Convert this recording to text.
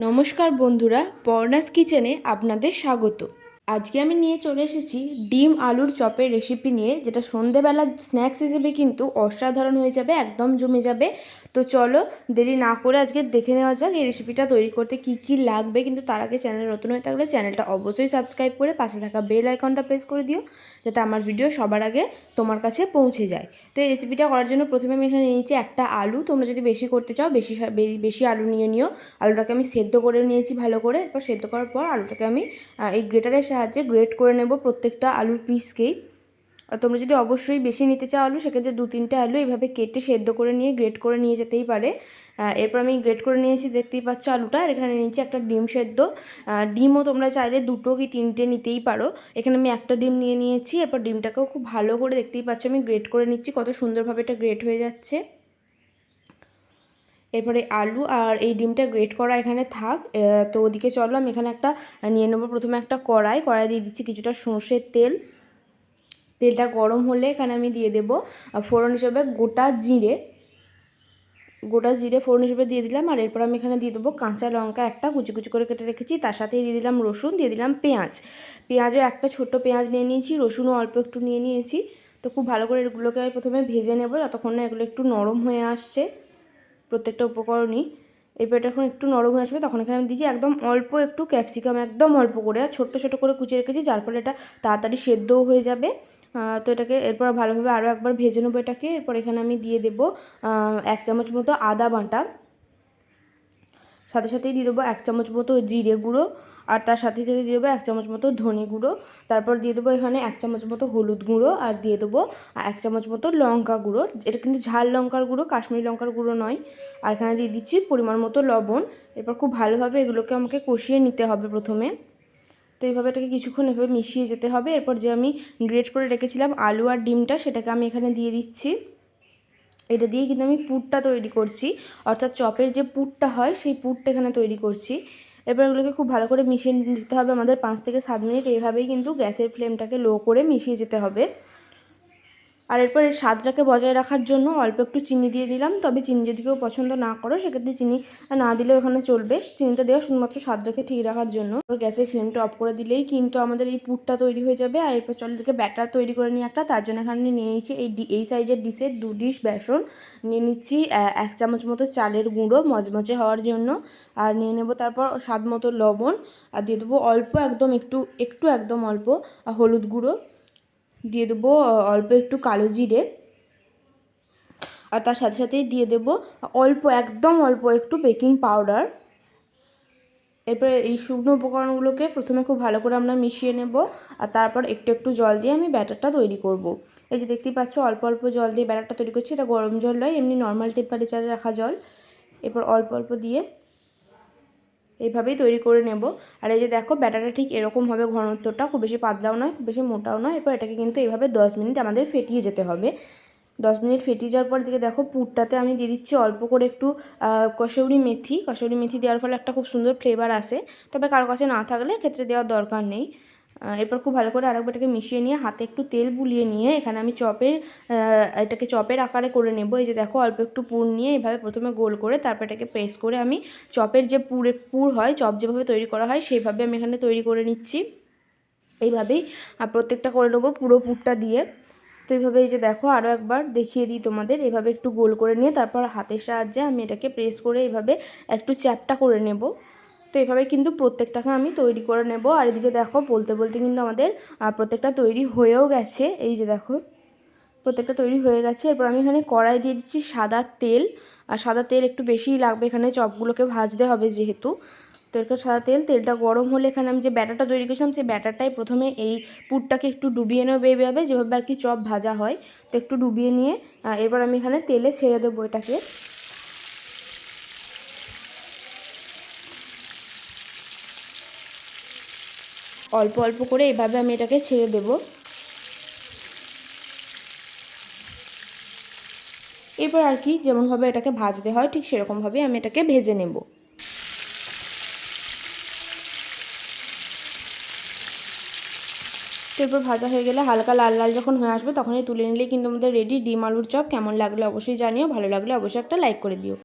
নমস্কার বন্ধুরা পর্ণাস কিচেনে আপনাদের স্বাগত। আজকে আমি নিয়ে চলে এসেছি ডিম আলুর চপের রেসিপি নিয়ে, যেটা সন্ধেবেলা স্ন্যাক্স হিসেবে কিন্তু অসাধারণ হয়ে যাবে, একদম জমে যাবে। তো চলো, দেরি না করে আজকে দেখে নেওয়া যাক এই রেসিপিটা তৈরি করতে কি কি লাগবে। কিন্তু তার আগে চ্যানেল নতুন হয়ে থাকলে চ্যানেলটা অবশ্যই সাবস্ক্রাইব করে পাশে থাকা বেল আইকনটা প্রেস করে দিও, যাতে আমার ভিডিও সবার আগে তোমার কাছে পৌঁছে যায়। তো এই রেসিপিটা করার জন্য প্রথমে আমি এখানে নিয়েছি একটা আলু। তোমরা যদি বেশি করতে চাও, বেশি বেশি আলু নিয়ে নিও। আলুটাকে আমি সেদ্ধ করে নিয়েছি ভালো করে। এরপর সেদ্ধ করার পর আলুটাকে আমি এই গ্রেটারের গ্রেট করে নেব প্রত্যেকটা আলুর পিসকেই আর তোমরা যদি অবশ্যই বেশি নিতে চাও আলু, সেক্ষেত্রে দু তিনটে আলু এভাবে কেটে সেদ্ধ করে নিয়ে গ্রেট করে নিয়ে যেতেই পারে। এরপর আমি গ্রেট করে নিয়েছি, দেখতেই পাচ্ছ আলুটা। আর এখানে নিয়েছি একটা ডিম সেদ্ধ। ডিমও তোমরা চাইলে দুটো কি তিনটে নিতেই পারো। এখানে আমি একটা ডিম নিয়ে নিয়েছি, এরপর ডিমটাকেও খুব ভালো করে দেখতেই পাচ্ছ আমি গ্রেট করে নিচ্ছি। কত সুন্দরভাবে এটা গ্রেট হয়ে যাচ্ছে। এরপরে আলু আর এই ডিমটা গ্রেট করা এখানে থাক। তো ওদিকে চলো, আমি এখানে একটা নিয়ে নেব। প্রথমে একটা কড়াই কড়াই দিয়ে দিচ্ছি কিছুটা সর্ষের তেল। তেলটা গরম হলে এখানে আমি দিয়ে দেবো ফোড়ন হিসেবে গোটা জিরে। গোটা জিরে ফোড়ন হিসেবে দিয়ে দিলাম, আর এরপর আমি এখানে দিয়ে দেবো কাঁচা লঙ্কা একটা, কুচি কুচি করে কেটে রেখেছি। তার সাথেই দিয়ে দিলাম রসুন, দিয়ে দিলাম পেঁয়াজ। পেঁয়াজও একটা ছোট্ট পেঁয়াজ নিয়ে নিয়েছি, রসুনও অল্প একটু নিয়ে নিয়েছি। তো খুব ভালো করে এগুলোকে আমি প্রথমে ভেজে নেব, যতক্ষণ না এগুলো একটু নরম হয়ে আসছে। প্রত্যেকটা উপকরণই। এরপর এটা এখন একটু নরম হয়ে আসবে, তখন এখানে আমি দিয়েছি একদম অল্প একটু ক্যাপসিকাম, একদম অল্প করে। আর ছোট্টো ছোটো করে কুচিয়ে রেখেছি, যার ফলে এটা তাড়াতাড়ি সেদ্ধও হয়ে যাবে। তো এটাকে এরপর ভালোভাবে আরও একবার ভেজে নেব এটাকে। এরপর এখানে আমি দিয়ে দেবো এক চামচ মতো আদা বাটা। সাথে সাথেই দিয়ে দেবো এক চামচ মতো জিরে গুঁড়ো, আর তার সাথে সাথে দিয়ে দেবো এক চামচ মতো ধনে গুঁড়ো। তারপর দিয়ে দেবো এখানে এক চামচ মতো হলুদ গুঁড়ো, আর দিয়ে দেবো এক চামচ মতো লঙ্কা গুঁড়ো। এটা কিন্তু ঝাল লঙ্কার গুঁড়ো, কাশ্মীরি লঙ্কার গুঁড়ো নয়। আর এখানে দিয়ে দিচ্ছি পরিমাণ মতো লবণ। এরপর খুব ভালোভাবে এগুলোকে আমাকে কষিয়ে নিতে হবে প্রথমে। তো এইভাবে এটাকে কিছুক্ষণ এভাবে মিশিয়ে যেতে হবে। এরপর যে আমি গ্রেট করে রেখেছিলাম আলু আর ডিমটা, সেটাকে আমি এখানে দিয়ে দিচ্ছি। এটা দিয়ে কিন্তু আমি পুরটা তৈরি করছি। অর্থাৎ চপের যে পুটটা হয়, সেই পুরটা এখানে তৈরি করছি। এবার এগুলোকে খুব ভালো করে মিশিয়ে নিতে হবে আমাদের পাঁচ থেকে সাত মিনিট। এইভাবেই কিন্তু গ্যাসের ফ্লেমটাকে লো করে মিশিয়ে যেতে হবে। আর এরপর এর স্বাদটাকে বজায় রাখার জন্য অল্প একটু চিনি দিয়ে দিলাম। তবে চিনি যদি কেউ পছন্দ না করো, সেক্ষেত্রে চিনি না দিলেও এখানে চলবে। চিনিটা দেওয়া শুধুমাত্র স্বাদটাকে ঠিক রাখার জন্য। গ্যাসের ফ্লেমটা অফ করে দিলেই কিন্তু আমাদের এই পুরটা তৈরি হয়ে যাবে। আর এরপর চল দিকে ব্যাটার তৈরি করে নিয়ে একটা। তার জন্য এখানে নিয়ে নিচ্ছি এই এই সাইজের ডিশের দু ডিশ বেসন। নিয়ে নিচ্ছি এক চামচ মতো চালের গুঁড়ো মচমচে হওয়ার জন্য। আর নিয়ে নেব তারপর স্বাদ মতো লবণ। আর দিয়ে দেবো অল্প একদম একটু একটু একদম অল্প হলুদ গুঁড়ো। দিয়ে দেবো অল্প একটু কালো জিরে। আর তার সাথে সাথেই দিয়ে দেব অল্প, একদম অল্প একটু বেকিং পাউডার। এরপরে এই শুকনো উপকরণগুলোকে প্রথমে খুব ভালো করে আমরা মিশিয়ে নেব, আর তারপর একটু একটু জল দিয়ে আমি ব্যাটারটা তৈরি করব। এই যে দেখতেই পাচ্ছ, অল্প অল্প জল দিয়ে ব্যাটারটা তৈরি করছি, এটা গরম জল নয়, এমনি নর্মাল টেম্পারেচারে রাখা জল। এরপর অল্প অল্প দিয়ে এইভাবেই তৈরি করে নেব। আর এই যে দেখো, ব্যাটারটা ঠিক এরকম হবে, ঘনত্বটা খুব বেশি পাতলাও নয়, খুব বেশি মোটাও নয়। এরপর এটাকে কিন্তু এইভাবে দশ মিনিট আমাদের ফেটিয়ে যেতে হবে। দশ মিনিট ফেটিয়ে যাওয়ার পর দিকে দেখো, পুরটাতে আমি দিয়ে দিচ্ছি অল্প করে একটু কষৌরি মেথি। কষৌরি মেথি দেওয়ার ফলে একটা খুব সুন্দর ফ্লেভার আসে। তবে কারও কাছে না থাকলে ক্ষেত্রে দেওয়ার দরকার নেই। এরপর খুব ভালো করে আরেকবার এটাকে মিশিয়ে নিয়ে হাতে একটু তেল বুলিয়ে নিয়ে এখানে আমি চপের এটাকে চপের আকারে করে নেব। এই যে দেখো, অল্প একটু পুর নিয়ে এভাবে প্রথমে গোল করে তারপর এটাকে প্রেস করে আমি চপের যে পুরের পুর হয়, চপ যেভাবে তৈরি করা হয় সেইভাবে আমি এখানে তৈরি করে নিচ্ছি। এইভাবেই প্রত্যেকটা করে নেব পুরো পুরটা দিয়ে। তো এইভাবে এই যে দেখো আরও একবার দেখিয়ে দিই তোমাদের। এভাবে একটু গোল করে নিয়ে তারপর হাতের সাহায্যে আমি এটাকে প্রেস করে এইভাবে একটু চ্যাপটা করে নেব। তো এভাবে কিন্তু প্রত্যেকটাকে আমি তৈরি করে নেব। আর এদিকে দেখো, বলতে বলতে কিন্তু আমাদের প্রত্যেকটা তৈরি হয়েও গেছে। এই যে দেখো, প্রত্যেকটা তৈরি হয়ে গেছে। এরপর আমি এখানে কড়াই দিয়ে দিচ্ছি সাদা তেল। আর সাদা তেল একটু বেশিই লাগবে এখানে, চপগুলোকে ভাজতে হবে যেহেতু। তো এরপর সাদা তেল, তেলটা গরম হলে এখানে আমি যে ব্যাটারটা তৈরি করেছিলাম, সেই ব্যাটারটাই প্রথমে এই পুরটাকে একটু ডুবিয়ে নেব এইভাবে যেভাবে আর কি চপ ভাজা হয়। তো একটু ডুবিয়ে নিয়ে এরপর আমি এখানে তেলে ছেড়ে দেবো এটাকে। অল্প অল্প করে এভাবে আমি এটাকে ছেড়ে দেব। এরপর আর কি যেমনভাবে এটাকে ভাজতে হয়, ঠিক সেরকমভাবে আমি এটাকে ভেজে নেব। এরপর ভাজা হয়ে গেলে হালকা লাল লাল যখন হয়ে আসবে তখনই তুলে নিলে কিন্তু আমাদের রেডি ডিম আলুর চপ। কেমন লাগল অবশ্যই জানিও, ভালো লাগলে অবশ্যই একটা লাইক করে দিও।